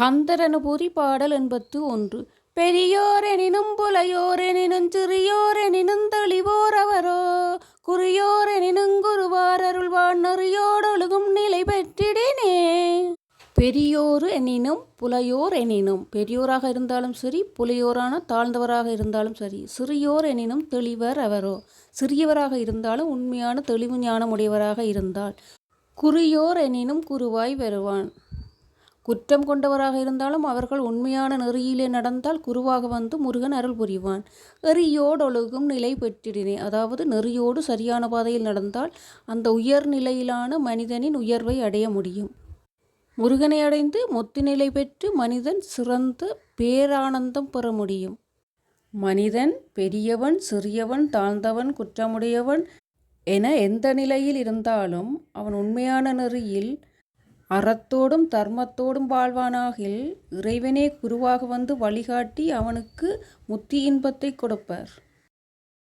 கந்தரனுபூதி பாடல் எண்பத்து ஒன்று. பெரியோரெனினும் புலையோரெனினும் சிறியோரெனினும் தெளிவோரவரோ குறியோரெனினும் குருவார் அருள்வான் நெறியோடொழுகும் நிலை பெற்றிடினே? பெரியோர் எனினும் புலையோர் எனினும். பெரியோராக இருந்தாலும் சரி புலையோரான தாழ்ந்தவராக இருந்தாலும் சரி சிறியோர் எனினும் தெளிவர் அவரோ? சிறியவராக இருந்தாலும் உண்மையான தெளிவு ஞானமுடையவராக இருந்தால் குறியோர் எனினும் குருவாய் வருவான். குற்றம் கொண்டவராக இருந்தாலும் அவர்கள் உண்மையான நெறியிலே நடந்தால் குருவாக வந்து முருகன் அருள் புரிவான். எறியோடொழுகும் நிலை பெற்றிடினே. அதாவது நெறியோடு சரியான பாதையில் நடந்தால் அந்த உயர்நிலையிலான மனிதனின் உயர்வை அடைய முடியும். முருகனை அடைந்து முத்து நிலை பெற்று மனிதன் சிறந்த பேரானந்தம் பெற முடியும். மனிதன் பெரியவன் சிறியவன் தாழ்ந்தவன் குற்றமுடையவன் என எந்த நிலையில் இருந்தாலும் அவன் உண்மையான நெறியில் அறத்தோடும் தர்மத்தோடும் வாழ்வானாகில் இறைவனே குருவாக வந்து வழிகாட்டி அவனுக்கு முத்தி இன்பத்தை கொடுப்பர்.